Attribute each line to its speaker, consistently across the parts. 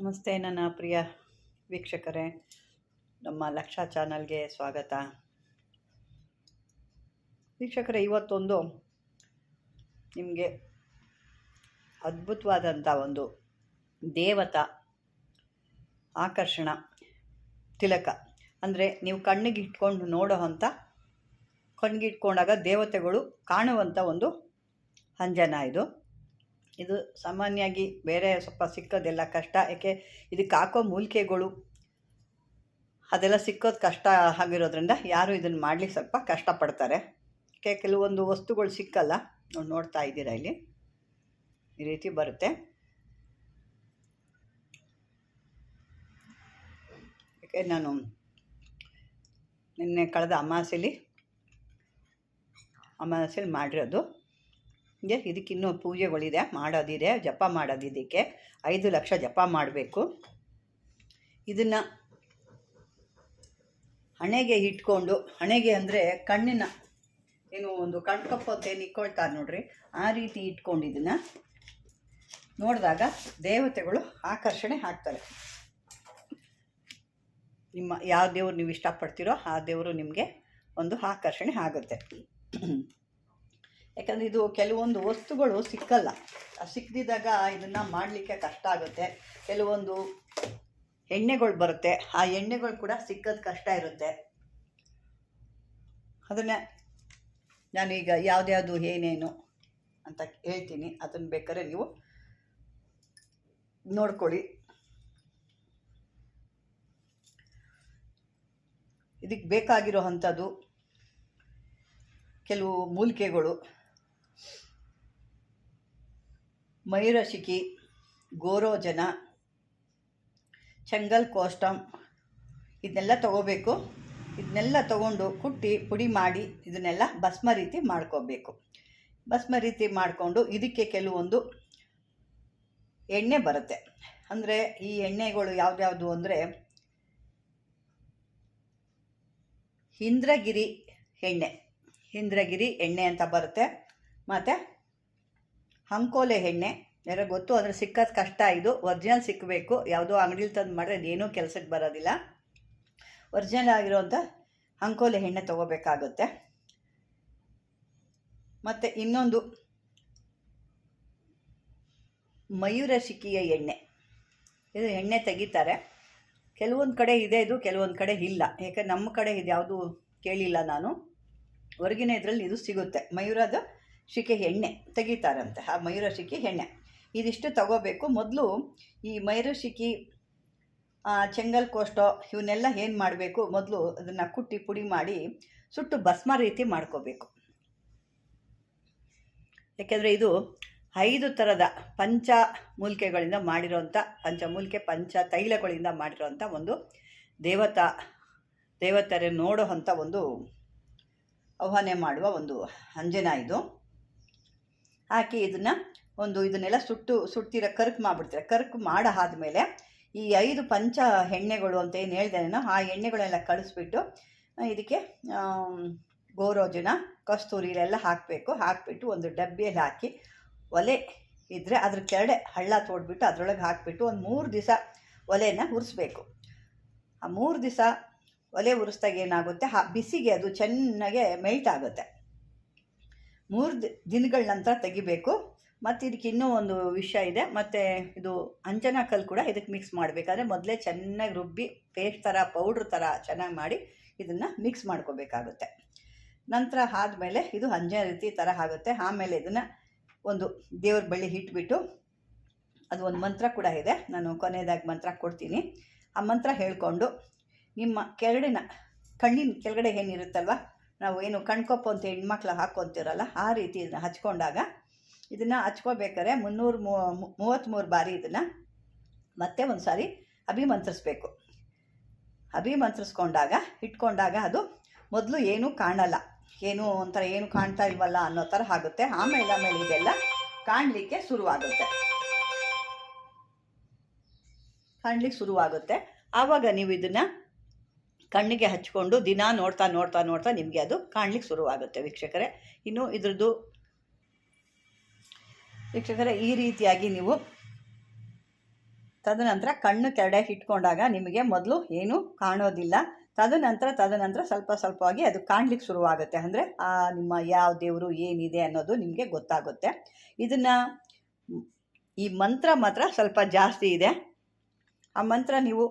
Speaker 1: ನಮಸ್ತೆ ನನ್ನ ಪ್ರಿಯ ವೀಕ್ಷಕರೇ. ನಮ್ಮ ಲಕ್ಷ ಚಾನಲ್ಗೆ ಸ್ವಾಗತ. ವೀಕ್ಷಕರೇ, ಇವತ್ತೊಂದು ನಿಮಗೆ ಅದ್ಭುತವಾದಂಥ ಒಂದು ದೇವತಾ ಆಕರ್ಷಣ ತಿಲಕ. ಅಂದರೆ ನೀವು ಕಣ್ಣಿಗೆ ಇಟ್ಕೊಂಡು ನೋಡೋ ಅಂಥ, ಕಣ್ಣಿಗೆ ಇಟ್ಕೊಂಡಾಗ ದೇವತೆಗಳು ಕಾಣುವಂಥ ಒಂದು ಅಂಜನ ಇದು. ಇದು ಸಾಮಾನ್ಯವಾಗಿ ಬೇರೆ ಸ್ವಲ್ಪ ಸಿಕ್ಕೋದೆಲ್ಲ ಕಷ್ಟ. ಯಾಕೆ ಇದಕ್ಕೆ ಹಾಕೋ ಮೂಲಿಕೆಗಳು ಅದೆಲ್ಲ ಸಿಕ್ಕೋದು ಕಷ್ಟ ಆಗಿರೋದ್ರಿಂದ ಯಾರು ಇದನ್ನು ಮಾಡಲಿಕ್ಕೆ ಸ್ವಲ್ಪ ಕಷ್ಟಪಡ್ತಾರೆ. ಯಾಕೆ ಕೆಲವೊಂದು ವಸ್ತುಗಳು ಸಿಕ್ಕಲ್ಲ. ನೋಡಿ, ನೋಡ್ತಾ ಇದ್ದೀರಾ ಇಲ್ಲಿ? ಈ ರೀತಿ ಬರುತ್ತೆ. ಯಾಕೆ ನಾನು ನಿನ್ನೆ ಕಳೆದ ಅಮಾಸೆಲಿ ಅಮಾಸೆಲಿ ಮಾಡಿರೋದು. ಇದಕ್ಕಿನ್ನೂ ಪೂಜೆಗಳಿದೆ. ಮಾಡೋದಿದೆ, ಜಪ ಮಾಡೋದು ಇದಕ್ಕೆ ಐದು ಲಕ್ಷ ಜಪ ಮಾಡಬೇಕು. ಇದನ್ನು ಹಣೆಗೆ ಇಟ್ಕೊಂಡು, ಹಣೆಗೆ ಅಂದರೆ ಕಣ್ಣಿನ ಏನು ಒಂದು ಕಣ್ಕಪ್ಪು ಅಂತ ಏನು ಇಟ್ಕೊಳ್ತಾರೆ ನೋಡ್ರಿ, ಆ ರೀತಿ ಇಟ್ಕೊಂಡು ಇದನ್ನು ನೋಡಿದಾಗ ದೇವತೆಗಳು ಆಕರ್ಷಣೆ ಆಗ್ತಾರೆ. ನಿಮ್ಮ, ಯಾವ ದೇವ್ರು ನೀವು ಇಷ್ಟಪಡ್ತೀರೋ ಆ ದೇವರು ನಿಮಗೆ ಒಂದು ಆಕರ್ಷಣೆ ಆಗುತ್ತೆ. ಯಾಕಂದರೆ ಇದು ಕೆಲವೊಂದು ವಸ್ತುಗಳು ಸಿಕ್ಕಲ್ಲ. ಸಿಕ್ಕದಿದ್ದಾಗ ಇದನ್ನು ಮಾಡಲಿಕ್ಕೆ ಕಷ್ಟ ಆಗುತ್ತೆ. ಕೆಲವೊಂದು ಎಣ್ಣೆಗಳು ಬರುತ್ತೆ. ಆ ಎಣ್ಣೆಗಳು ಕೂಡ ಸಿಕ್ಕೋದು ಕಷ್ಟ ಇರುತ್ತೆ. ಅದನ್ನು ನಾನೀಗ ಯಾವುದ್ಯಾವುದು ಏನೇನು ಅಂತ ಹೇಳ್ತೀನಿ. ಅದನ್ನು ಬೇಕಾದ್ರೆ ನೀವು ನೋಡ್ಕೊಳ್ಳಿ. ಇದಕ್ಕೆ ಬೇಕಾಗಿರೋ ಅಂಥದ್ದು ಕೆಲವು ಮೂಲಿಕೆಗಳು. ಮಯೂರಶಿಕಿ ಗೋರೋಜನ, ಚಂಗಲ್ ಕೋಸ್ಟಮ್ ಇದನ್ನೆಲ್ಲ ತಗೋಬೇಕು. ಇದನ್ನೆಲ್ಲ ತಗೊಂಡು ಕುಟ್ಟಿ ಪುಡಿ ಮಾಡಿ ಇದನ್ನೆಲ್ಲ ಭಸ್ಮ ರೀತಿ ಮಾಡ್ಕೋಬೇಕು. ಭಸ್ಮ ರೀತಿ ಮಾಡಿಕೊಂಡು ಇದಕ್ಕೆ ಕೆಲವೊಂದು ಎಣ್ಣೆ ಬರುತ್ತೆ. ಅಂದರೆ ಈ ಎಣ್ಣೆಗಳು ಯಾವ್ದ್ಯಾವುದು ಅಂದರೆ ಇಂದ್ರಗಿರಿ ಎಣ್ಣೆ. ಇಂದ್ರಗಿರಿ ಎಣ್ಣೆ ಅಂತ ಬರುತ್ತೆ. ಮತ್ತು ಅಂಕೋಲೆ ಎಣ್ಣೆ. ಯಾರೋ ಗೊತ್ತು ಅಂದರೆ ಸಿಕ್ಕೋದು ಕಷ್ಟ ಇದು. ಒರಿಜಿನಲ್ ಸಿಕ್ಕಬೇಕು ಯಾವುದೋ ಅಂಗಡೀಲಿ ತಂದು ಮಾಡಿದ್ರೆ ಅದೇನೂ ಕೆಲಸಕ್ಕೆ ಬರೋದಿಲ್ಲ. ಒರಿಜಿನಲ್ ಆಗಿರೋಂಥ ಅಂಕೋಲೆ ಎಣ್ಣೆ ತೊಗೋಬೇಕಾಗುತ್ತೆ. ಮತ್ತು ಇನ್ನೊಂದು ಮಯೂರಶಿಕಿಯ ಎಣ್ಣೆ. ಇದು ಎಣ್ಣೆ ತೆಗಿತಾರೆ. ಕೆಲವೊಂದು ಕಡೆ ಇದೆ ಇದು, ಕೆಲವೊಂದು ಕಡೆ ಇಲ್ಲ. ಯಾಕೆ ನಮ್ಮ ಕಡೆ ಇದು ಯಾವುದು ಕೇಳಿಲ್ಲ ನಾನು. ಹೊರಗಿನ ಇದರಲ್ಲಿ ಇದು ಸಿಗುತ್ತೆ. ಮಯೂರದ ಶಿಕೆ ಎಣ್ಣೆ ತೆಗಿತಾರಂತೆ, ಆ ಮಯೂರ ಶಿಕೆ ಎಣ್ಣೆ. ಇದಿಷ್ಟು ತಗೋಬೇಕು. ಮೊದಲು ಈ ಮಯೂರ ಶಿಕಿ ಚೆಂಗಲ್ ಕೋಷ್ಟೋ ಇವನ್ನೆಲ್ಲ ಏನು ಮಾಡಬೇಕು? ಮೊದಲು ಅದನ್ನು ಕುಟ್ಟಿ ಪುಡಿ ಮಾಡಿ ಸುಟ್ಟು ಭಸ್ಮ ರೀತಿ ಮಾಡ್ಕೋಬೇಕು. ಯಾಕೆಂದರೆ ಇದು ಐದು ಥರದ ಪಂಚ ಮೂಲಿಕೆಗಳಿಂದ ಮಾಡಿರೋಂಥ ಪಂಚಮೂಲಿಕೆ ಪಂಚ ತೈಲಗಳಿಂದ ಮಾಡಿರೋಂಥ ಒಂದು ದೇವತಾ ದೇವತರೆ ನೋಡೋ ಅಂಥ ಒಂದು ಆಹ್ವಾನೆ ಮಾಡುವ ಒಂದು ಅಂಜನ ಇದು. ಹಾಕಿ ಇದನ್ನು ಒಂದು ಇದನ್ನೆಲ್ಲ ಸುಟ್ಟು, ಸುಡ್ತಿರೋ, ಕರ್ಕ್ ಮಾಡಿಬಿಡ್ತಾರೆ. ಕರ್ಕ್ ಆದಮೇಲೆ ಈ ಐದು ಪಂಚ ಎಣ್ಣೆಗಳು ಅಂತ ಏನು ನಾನು, ಆ ಎಣ್ಣೆಗಳೆಲ್ಲ ಕಳಿಸ್ಬಿಟ್ಟು ಇದಕ್ಕೆ ಗೋರೋಜನ, ಕಸ್ತೂರಿ ಇಲ್ಲೆಲ್ಲ ಹಾಕಬೇಕು. ಹಾಕಿಬಿಟ್ಟು ಒಂದು ಡಬ್ಬಿಯಲ್ಲಿ ಹಾಕಿ, ಒಲೆ ಇದ್ದರೆ ಅದ್ರ ಕೆಳಡೆ ಹಳ್ಳ ತೋಡ್ಬಿಟ್ಟು ಅದರೊಳಗೆ ಹಾಕಿಬಿಟ್ಟು ಒಂದು ಮೂರು ದಿವಸ ಒಲೆನ ಉರಿಸ್ಬೇಕು. ಆ ಮೂರು ದಿವಸ ಒಲೆ ಉರಿಸ್ದಾಗ ಏನಾಗುತ್ತೆ? ಆ ಬಿಸಿಗೆ ಅದು ಚೆನ್ನಾಗೆ ಮೆಲ್ಟ್ ಆಗುತ್ತೆ. ಮೂರು ದಿನಗಳ ನಂತರ ತೆಗಿಬೇಕು. ಮತ್ತು ಇದಕ್ಕೆ ಇನ್ನೂ ಒಂದು ವಿಷಯ ಇದೆ. ಮತ್ತು ಇದು ಅಂಜನಾ ಕಲ್ಲು ಕೂಡ ಇದಕ್ಕೆ ಮಿಕ್ಸ್ ಮಾಡಬೇಕಾದ್ರೆ ಮೊದಲೇ ಚೆನ್ನಾಗಿ ರುಬ್ಬಿ ಪೇಸ್ಟ್ ಥರ ಪೌಡ್ರ್ ಥರ ಚೆನ್ನಾಗಿ ಮಾಡಿ ಇದನ್ನು ಮಿಕ್ಸ್ ಮಾಡ್ಕೋಬೇಕಾಗುತ್ತೆ. ನಂತರ ಆದಮೇಲೆ ಇದು ಅಂಜನ ರೀತಿ ಥರ ಆಗುತ್ತೆ. ಆಮೇಲೆ ಇದನ್ನು ಒಂದು ದೇವ್ರ ಬಳ್ಳಿ ಇಟ್ಬಿಟ್ಟು ಅದು ಒಂದು ಮಂತ್ರ ಕೂಡ ಇದೆ. ನಾನು ಕೊನೆಯದಾಗಿ ಮಂತ್ರ ಕೊಡ್ತೀನಿ. ಆ ಮಂತ್ರ ಹೇಳಿಕೊಂಡು ನಿಮ್ಮ ಕೆರಡಿನ ಕಣ್ಣಿನ ಕೆಳಗಡೆ ಏನಿರುತ್ತಲ್ವ ನಾವು ಏನು ಕಣ್ಕೊಪ್ಪು ಅಂತ ಹೆಣ್ಮಕ್ಳು ಹಾಕ್ಕೊತೀರಲ್ಲ, ಆ ರೀತಿ ಇದನ್ನು ಹಚ್ಕೊಂಡಾಗ ಇದನ್ನು ಹಚ್ಕೋಬೇಕಾದ್ರೆ ಮುನ್ನೂರು ಮೂವತ್ತ್ಮೂರು ಬಾರಿ ಇದನ್ನು ಮತ್ತೆ ಒಂದು ಸಾರಿ ಅಭಿಮಂತ್ರಿಸ್ಬೇಕು. ಅಭಿಮಂತ್ರಿಸ್ಕೊಂಡಾಗ, ಇಟ್ಕೊಂಡಾಗ ಅದು ಮೊದಲು ಏನೂ ಕಾಣಲ್ಲ. ಏನು ಒಂಥರ ಏನು ಕಾಣ್ತಾ ಇಲ್ವಲ್ಲ ಅನ್ನೋ ಥರ ಆಗುತ್ತೆ. ಆಮೇಲೆ ಆಮೇಲೆ ಇದೆಲ್ಲ ಕಾಣಲಿಕ್ಕೆ ಶುರುವಾಗುತ್ತೆ. ಕಾಣಲಿಕ್ಕೆ ಶುರುವಾಗುತ್ತೆ. ಆವಾಗ ನೀವು ಇದನ್ನು ಕಣ್ಣಿಗೆ ಹಚ್ಕೊಂಡು ದಿನ ನೋಡ್ತಾ ನೋಡ್ತಾ ನೋಡ್ತಾ ನಿಮಗೆ ಅದು ಕಾಣಲಿಕ್ಕೆ ಶುರುವಾಗುತ್ತೆ ವೀಕ್ಷಕರೇ. ಇನ್ನು ಇದ್ರದ್ದು ವೀಕ್ಷಕರೇ, ಈ ರೀತಿಯಾಗಿ ನೀವು ತದನಂತರ ಕಣ್ಣು ಕೆರಡೆ ಇಟ್ಕೊಂಡಾಗ ನಿಮಗೆ ಮೊದಲು ಏನೂ ಕಾಣೋದಿಲ್ಲ. ತದನಂತರ ತದನಂತರ ಸ್ವಲ್ಪ ಸ್ವಲ್ಪವಾಗಿ ಅದು ಕಾಣಲಿಕ್ಕೆ ಶುರುವಾಗುತ್ತೆ. ಅಂದರೆ ಆ ನಿಮ್ಮ ಯಾವ ದೇವರು ಏನಿದೆ ಅನ್ನೋದು ನಿಮಗೆ ಗೊತ್ತಾಗುತ್ತೆ. ಇದನ್ನು ಈ ಮಂತ್ರ ಮಾತ್ರ ಸ್ವಲ್ಪ ಜಾಸ್ತಿ ಇದೆ. ಆ ಮಂತ್ರ ನೀವು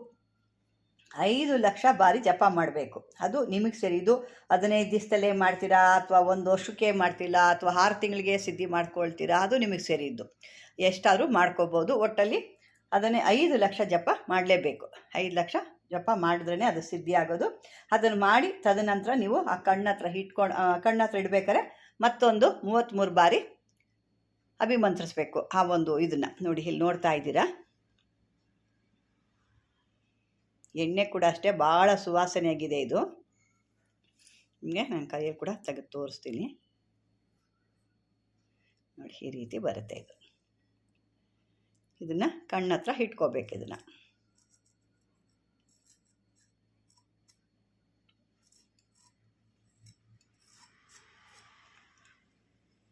Speaker 1: ಐದು ಲಕ್ಷ ಬಾರಿ ಜಪ ಮಾಡಬೇಕು. ಅದು ನಿಮಗೆ ಸರಿ. ಇದು ಹದಿನೈದು ದಿವಸದಲ್ಲೇ ಮಾಡ್ತೀರಾ? ಅಥವಾ ಒಂದು ವರ್ಷಕ್ಕೆ ಮಾಡ್ತಿಲ್ಲ? ಅಥವಾ ಆರು ತಿಂಗಳಿಗೆ ಸಿದ್ಧಿ ಮಾಡ್ಕೊಳ್ತೀರಾ? ಅದು ನಿಮಗೆ ಸೇರಿದ್ದು ಎಷ್ಟಾದರೂ ಮಾಡ್ಕೋಬೋದು. ಒಟ್ಟಲ್ಲಿ ಅದನ್ನೇ ಐದು ಲಕ್ಷ ಜಪ ಮಾಡಲೇಬೇಕು. ಐದು ಲಕ್ಷ ಜಪ ಮಾಡಿದ್ರೇ ಅದು ಸಿದ್ಧಿ ಆಗೋದು. ಅದನ್ನು ಮಾಡಿ ತದನಂತರ ನೀವು ಆ ಕಣ್ಣ ಹತ್ರ ಇಟ್ಕೊಂಡು ಕಣ್ಣತ್ರ ಇಡಬೇಕಾದ್ರೆ ಮತ್ತೊಂದು ಮೂವತ್ತ್ಮೂರು ಬಾರಿ ಅಭಿಮಂತ್ರಿಸ್ಬೇಕು ಆ ಒಂದು ಇದನ್ನು. ನೋಡಿ, ಇಲ್ಲಿ ನೋಡ್ತಾ ಇದ್ದೀರಾ? ಎಣ್ಣೆ ಕೂಡ ಅಷ್ಟೇ, ಭಾಳ ಸುವಾಸನೆಯಾಗಿದೆ ಇದು. ನಿಮಗೆ ನಾನು ಕೈಯಲ್ಲಿ ಕೂಡ ತೆಗೆದು ತೋರಿಸ್ತೀನಿ. ನೋಡಿ, ಈ ರೀತಿ ಬರುತ್ತೆ ಇದು. ಇದನ್ನು ಕಣ್ಣತ್ರ ಇಟ್ಕೋಬೇಕು ಇದನ್ನು.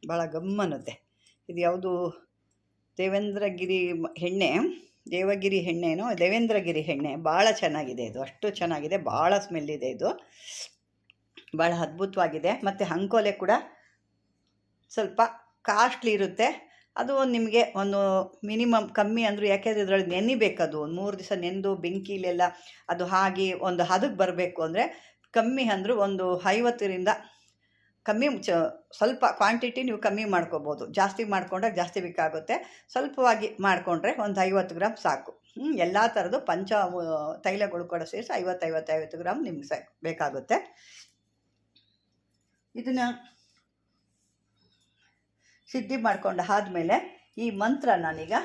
Speaker 1: ಭಾಳ ಗಮ್ಮನ್ನುತ್ತೆ ಇದು ಯಾವುದು, ದೇವೇಂದ್ರಗಿರಿ ಎಣ್ಣೆ. ದೇವಗಿರಿ ಎಣ್ಣೆನೋ ದೇವೇಂದ್ರಗಿರಿ ಎಣ್ಣೆ ಭಾಳ ಚೆನ್ನಾಗಿದೆ ಇದು. ಅಷ್ಟು ಚೆನ್ನಾಗಿದೆ, ಭಾಳ ಸ್ಮೆಲ್ ಇದೆ ಇದು. ಭಾಳ ಅದ್ಭುತವಾಗಿದೆ. ಮತ್ತು ಅಂಕೋಲೆ ಕೂಡ ಸ್ವಲ್ಪ ಕಾಸ್ಟ್ಲಿ ಇರುತ್ತೆ. ಅದು ನಿಮಗೆ ಒಂದು ಮಿನಿಮಮ್ ಕಮ್ಮಿ ಅಂದರೂ ಯಾಕೆಂದರೆ ಇದರಲ್ಲಿ ನೆನಿಬೇಕದು ಒಂದು ಮೂರು ದಿವಸ ನೆಂದು ಬೆಂಕಿಲೆಲ್ಲ ಅದು ಹಾಗೆ ಒಂದು ಹದಕ್ಕೆ ಬರಬೇಕು ಅಂದರೆ ಕಮ್ಮಿ ಅಂದರೂ ಒಂದು ಐವತ್ತರಿಂದ ಕಮ್ಮಿ ಚ, ಸ್ವಲ್ಪ ಕ್ವಾಂಟಿಟಿ ನೀವು ಕಮ್ಮಿ ಮಾಡ್ಕೋಬೋದು. ಜಾಸ್ತಿ ಮಾಡ್ಕೊಂಡ್ರೆ ಜಾಸ್ತಿ ಬೇಕಾಗುತ್ತೆ. ಸ್ವಲ್ಪವಾಗಿ ಮಾಡಿಕೊಂಡ್ರೆ ಒಂದು ಐವತ್ತು ಗ್ರಾಮ್ ಸಾಕು. ಎಲ್ಲ ಥರದ್ದು ಪಂಚ ತೈಲಗಳು ಕೂಡ ಸೇರಿಸಿ ಐವತ್ತೈವತ್ತೈವತ್ತು ಐವತ್ತು ಐವತ್ತು ಗ್ರಾಮ್ ನಿಮ್ಗೆ ಸಾಕು ಬೇಕಾಗುತ್ತೆ. ಇದನ್ನು ಸಿದ್ಧಿ ಮಾಡಿಕೊಂಡು ಆದಮೇಲೆ ಈ ಮಂತ್ರ ನಾನೀಗ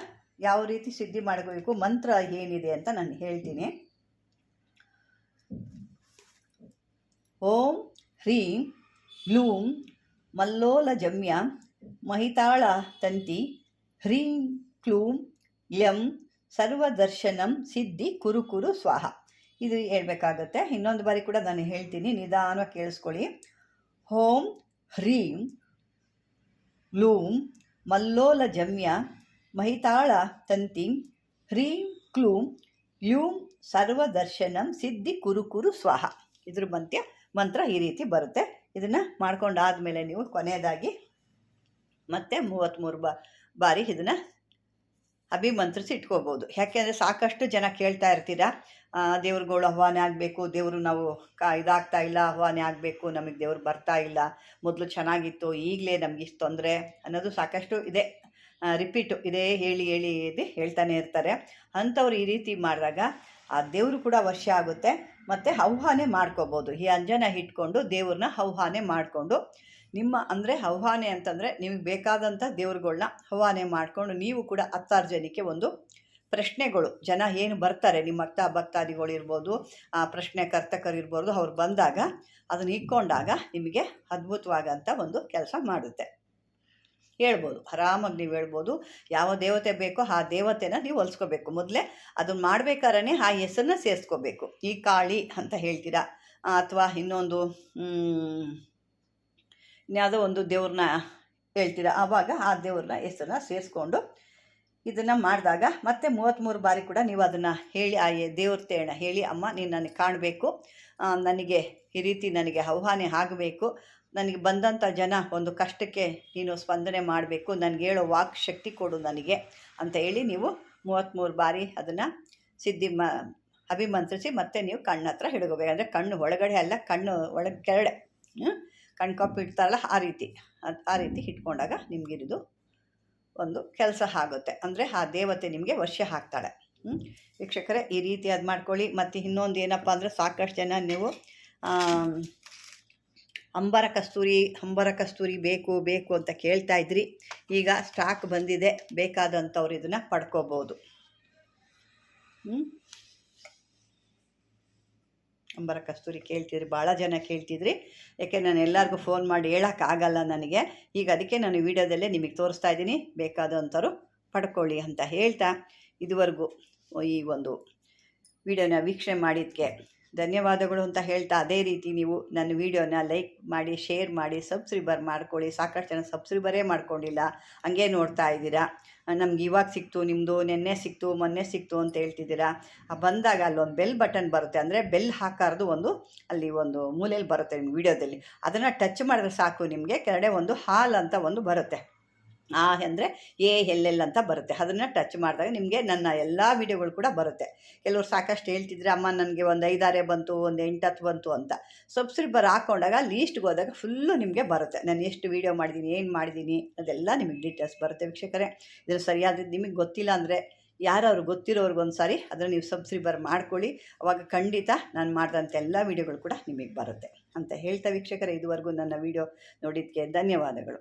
Speaker 1: ಯಾವ ರೀತಿ ಸಿದ್ಧಿ ಮಾಡಬೇಕು, ಮಂತ್ರ ಏನಿದೆ ಅಂತ ನಾನು ಹೇಳ್ತೀನಿ. ಓಂ ಹ್ರೀಂ ಗ್ಲೂಂ ಮಲ್ಲೋಲಜಮ್ಯ ಮಹಿತಾಳ ತಂತಿ ಹ್ರೀಂ ಕ್ಲೂಂ ಯಂ ಸರ್ವದರ್ಶನಂ ಸಿದ್ಧಿ ಕುರುಕುರು ಕುರು ಸ್ವಾಹ. ಇದು ಹೇಳಬೇಕಾಗತ್ತೆ. ಇನ್ನೊಂದು ಬಾರಿ ಕೂಡ ನಾನು ಹೇಳ್ತೀನಿ. ನಿಧಾನವಾಗಿ ಕೇಳಿಸ್ಕೊಳ್ಳಿ. ಹೋಂ ಹ್ರೀಂ ಗ್ಲೂಂ ಮಲ್ಲೋಲಜಮ್ಯ ಮಹಿತಾಳ ತಂತಿ ಹ್ರೀಂ ಕ್ಲೂಂ ಲ್ಯೂಂ ಸರ್ವದರ್ಶನಂ ಸಿದ್ಧಿ ಕುರುಕುರು ಕುರು ಸ್ವಾಹ. ಇದ್ರ ಮಂತ್ಯ ಮಂತ್ರ ಈ ರೀತಿ ಬರುತ್ತೆ. ಇದನ್ನು ಮಾಡ್ಕೊಂಡಾದಮೇಲೆ ನೀವು ಕೊನೆಯದಾಗಿ ಮತ್ತೆ ಮೂವತ್ತ್ಮೂರು ಬಾ, ಬಾರಿ ಇದನ್ನು ಅಭಿಮಂತ್ರಿಸಿ ಇಟ್ಕೋಬೋದು. ಯಾಕೆಂದರೆ ಸಾಕಷ್ಟು ಜನ ಕೇಳ್ತಾ ಇರ್ತೀರಾ ದೇವ್ರುಗಳು ಆಹ್ವಾನ ಆಗಬೇಕು, ದೇವರು ನಾವು ಕಾ, ಇದಾಗ್ತಾ ಇಲ್ಲ, ಆಹ್ವಾನ ಆಗಬೇಕು, ನಮಗೆ ದೇವ್ರು ಬರ್ತಾ ಇಲ್ಲ, ಮೊದಲು ಚೆನ್ನಾಗಿತ್ತು, ಈಗಲೇ ನಮ್ಗೆ ಇಷ್ಟು ತೊಂದರೆ ಅನ್ನೋದು ಸಾಕಷ್ಟು ಇದೆ. ರಿಪೀಟು ಇದೇ ಹೇಳಿ ಹೇಳಿ ಇದೆ ಹೇಳ್ತಾನೆ ಇರ್ತಾರೆ. ಅಂಥವ್ರು ಈ ರೀತಿ ಮಾಡಿದಾಗ ಆ ದೇವರು ಕೂಡ ವರ್ಷ ಆಗುತ್ತೆ. ಮತ್ತು ಆಹ್ವಾನ ಮಾಡ್ಕೋಬೋದು. ಈ ಅಂಜನ ಇಟ್ಕೊಂಡು ದೇವ್ರನ್ನ ಆಹ್ವಾನ ಮಾಡಿಕೊಂಡು, ನಿಮ್ಮ ಅಂದರೆ ಆಹ್ವಾನ ಅಂತಂದರೆ ನಿಮಗೆ ಬೇಕಾದಂಥ ದೇವ್ರುಗಳನ್ನ ಆಹ್ವಾನ ಮಾಡಿಕೊಂಡು ನೀವು ಕೂಡ ಹತ್ತಾರು ಜನಕ್ಕೆ ಒಂದು ಪ್ರಶ್ನೆಗಳು. ಜನ ಏನು ಬರ್ತಾರೆ, ನಿಮ್ಮ ಭಕ್ತ ಭಕ್ತಾದಿಗಳು ಇರ್ಬೋದು, ಆ ಪ್ರಶ್ನೆ ಕರ್ತಕರು ಇರ್ಬೋದು, ಅವ್ರು ಬಂದಾಗ, ಅದನ್ನು ಇಟ್ಕೊಂಡಾಗ ನಿಮಗೆ ಅದ್ಭುತವಾಗಂಥ ಒಂದು ಕೆಲಸ ಮಾಡುತ್ತೆ. ಹೇಳ್ಬೋದು. ಆರಾಮಾಗಿ ನೀವು ಹೇಳ್ಬೋದು. ಯಾವ ದೇವತೆ ಬೇಕೋ ಆ ದೇವತೆನ ನೀವು ಹೊಲ್ಸ್ಕೋಬೇಕು. ಮೊದಲೇ ಅದನ್ನು ಮಾಡ್ಬೇಕಾದ್ರೆ ಆ ಹೆಸರನ್ನ ಸೇರಿಸ್ಕೋಬೇಕು. ಈ ಕಾಳಿ ಅಂತ ಹೇಳ್ತೀರಾ? ಅಥವಾ ಇನ್ನೊಂದು ಇನ್ಯಾವುದೋ ಒಂದು ದೇವ್ರನ್ನ ಹೇಳ್ತೀರಾ? ಆವಾಗ ಆ ದೇವ್ರನ್ನ ಹೆಸರನ್ನ ಸೇರಿಸ್ಕೊಂಡು ಇದನ್ನು ಮಾಡಿದಾಗ ಮತ್ತೆ ಮೂವತ್ತ್ಮೂರು ಬಾರಿ ಕೂಡ ನೀವು ಅದನ್ನು ಹೇಳಿ, ಆ ಎ- ದೇವ್ರ ಹೇಳಿ, ಅಮ್ಮ, ನೀನು ನನಗೆ ಕಾಣಬೇಕು. ನನಗೆ ಈ ರೀತಿ ನನಗೆ ಆಹ್ವಾನ ಆಗಬೇಕು. ನನಗೆ ಬಂದಂಥ ಜನ ಒಂದು ಕಷ್ಟಕ್ಕೆ ನೀನು ಸ್ಪಂದನೆ ಮಾಡಬೇಕು, ನನಗೆ ಹೇಳೋ ವಾಕ್ ಶಕ್ತಿ ಕೊಡು ನನಗೆ ಅಂತ ಹೇಳಿ ನೀವು ಮೂವತ್ತ್ಮೂರು ಬಾರಿ ಅದನ್ನು ಸಿದ್ಧಿ ಮ, ಅಭಿಮಂತ್ರಿಸಿ ಮತ್ತೆ ನೀವು ಕಣ್ಣ ಹತ್ರ ಹಿಡ್ಕೋಬೇಕು. ಅಂದರೆ ಕಣ್ಣು ಒಳಗಡೆ ಅಲ್ಲ, ಕಣ್ಣು ಒಳಗೆ ಕೆರಡೆ ಕಪ್ಪು ಇಡ್ತಾರಲ್ಲ ಆ ರೀತಿ ಆ ರೀತಿ ಇಟ್ಕೊಂಡಾಗ ನಿಮಗಿರಿದು ಒಂದು ಕೆಲಸ ಆಗುತ್ತೆ. ಅಂದರೆ ಆ ದೇವತೆ ನಿಮಗೆ ವರ್ಷ ಹಾಕ್ತಾಳೆ? ವೀಕ್ಷಕರೇ, ಈ ರೀತಿ ಅದು ಮಾಡ್ಕೊಳ್ಳಿ. ಮತ್ತು ಇನ್ನೊಂದು ಏನಪ್ಪ ಅಂದರೆ ಸಾಕಷ್ಟು ಜನ ನೀವು ಅಂಬರ ಕಸ್ತೂರಿ ಅಂಬರ ಕಸ್ತೂರಿ ಬೇಕು ಬೇಕು ಅಂತ ಕೇಳ್ತಾ ಇದ್ರಿ. ಈಗ ಸ್ಟಾಕ್ ಬಂದಿದೆ, ಬೇಕಾದಂಥವ್ರು ಇದನ್ನು ಪಡ್ಕೋಬೋದು. ಅಂಬರ ಕಸ್ತೂರಿ ಕೇಳ್ತಿದ್ರಿ, ಭಾಳ ಜನ ಕೇಳ್ತಿದ್ರಿ. ಯಾಕೆ ನಾನು ಎಲ್ಲರಿಗೂ ಫೋನ್ ಮಾಡಿ ಹೇಳೋಕ್ಕಾಗಲ್ಲ ನನಗೆ. ಈಗ ಅದಕ್ಕೆ ನಾನು ವಿಡಿಯೋದಲ್ಲೇ ನಿಮಗೆ ತೋರಿಸ್ತಾ ಇದ್ದೀನಿ. ಬೇಕಾದಂಥವ್ರು ಪಡ್ಕೊಳ್ಳಿ ಅಂತ ಹೇಳ್ತಾ ಇದುವರೆಗೂ ಈ ಒಂದು ವಿಡಿಯೋನ ವೀಕ್ಷಣೆ ಮಾಡಿದ್ದಕ್ಕೆ ಧನ್ಯವಾದಗಳು ಅಂತ ಹೇಳ್ತಾ ಅದೇ ರೀತಿ ನೀವು ನನ್ನ ವಿಡಿಯೋನ ಲೈಕ್ ಮಾಡಿ, ಶೇರ್ ಮಾಡಿ, ಸಬ್ಸ್ಕ್ರೈಬರ್ ಮಾಡ್ಕೊಳ್ಳಿ. ಸಾಕಷ್ಟು ಜನ ಸಬ್ಸ್ಕ್ರೈಬರೇ ಮಾಡ್ಕೊಂಡಿಲ್ಲ. ಹಂಗೆ ನೋಡ್ತಾ ಇದ್ದೀರಾ. ನಮ್ಗೆ ಇವಾಗ ಸಿಕ್ತು ನಿಮ್ಮದು ನಿನ್ನೆ ಸಿಕ್ತು, ಮೊನ್ನೆ ಸಿಕ್ತು ಅಂತ ಹೇಳ್ತಿದ್ದೀರಾ. ಬಂದಾಗ ಅಲ್ಲೊಂದು ಬೆಲ್ ಬಟನ್ ಬರುತ್ತೆ. ಅಂದರೆ ಬೆಲ್ ಹಾಕಾರ್ದು ಒಂದು ಅಲ್ಲಿ ಒಂದು ಮೂಲೆಯಲ್ಲಿ ಬರುತ್ತೆ ನಿಮ್ಮ ವಿಡಿಯೋದಲ್ಲಿ. ಅದನ್ನು ಟಚ್ ಮಾಡಿದ್ರೆ ಸಾಕು ನಿಮಗೆ. ಕೆಳಗಡೆ ಒಂದು ಹಾಲ್ ಅಂತ ಒಂದು ಬರುತ್ತೆ. ಆ ಅಂದರೆ ಎ, ಎಲ್ ಎಲ್ ಅಂತ ಬರುತ್ತೆ. ಅದನ್ನು ಟಚ್ ಮಾಡಿದಾಗ ನಿಮಗೆ ನನ್ನ ಎಲ್ಲ ವೀಡಿಯೋಗಳು ಕೂಡ ಬರುತ್ತೆ. ಕೆಲವರು ಸಾಕಷ್ಟು ಹೇಳ್ತಿದ್ರೆ, ಅಮ್ಮ, ನನಗೆ ಒಂದು ಐದಾರೆ ಬಂತು, ಒಂದು ಎಂಟತ್ತು ಬಂತು ಅಂತ. ಸಬ್ಸ್ಕ್ರೈಬರ್ ಹಾಕೊಂಡಾಗ ಲೀಸ್ಟ್ಗೆ ಹೋದಾಗ ಫುಲ್ಲು ನಿಮಗೆ ಬರುತ್ತೆ. ನಾನು ಎಷ್ಟು ವೀಡಿಯೋ ಮಾಡಿದ್ದೀನಿ ಏನು ಮಾಡಿದ್ದೀನಿ ಅದೆಲ್ಲ ನಿಮಗೆ ಡೀಟೇಲ್ಸ್ ಬರುತ್ತೆ ವೀಕ್ಷಕರೇ. ಇದ್ರ ಸರಿಯಾದ ನಿಮಗೆ ಗೊತ್ತಿಲ್ಲ ಅಂದರೆ ಯಾರು ಗೊತ್ತಿರೋರ್ಗೊಂದು ಸಾರಿ ಅದನ್ನು ನೀವು ಸಬ್ಸ್ಕ್ರೈಬರ್ ಮಾಡ್ಕೊಳ್ಳಿ. ಅವಾಗ ಖಂಡಿತ ನಾನು ಮಾಡಿದಂಥ ಎಲ್ಲ ವೀಡಿಯೋಗಳು ಕೂಡ ನಿಮಗೆ ಬರುತ್ತೆ ಅಂತ ಹೇಳ್ತಾ ವೀಕ್ಷಕರೇ, ಇದುವರೆಗೂ ನನ್ನ ವೀಡಿಯೋ ನೋಡಿದ್ದಕ್ಕೆ ಧನ್ಯವಾದಗಳು.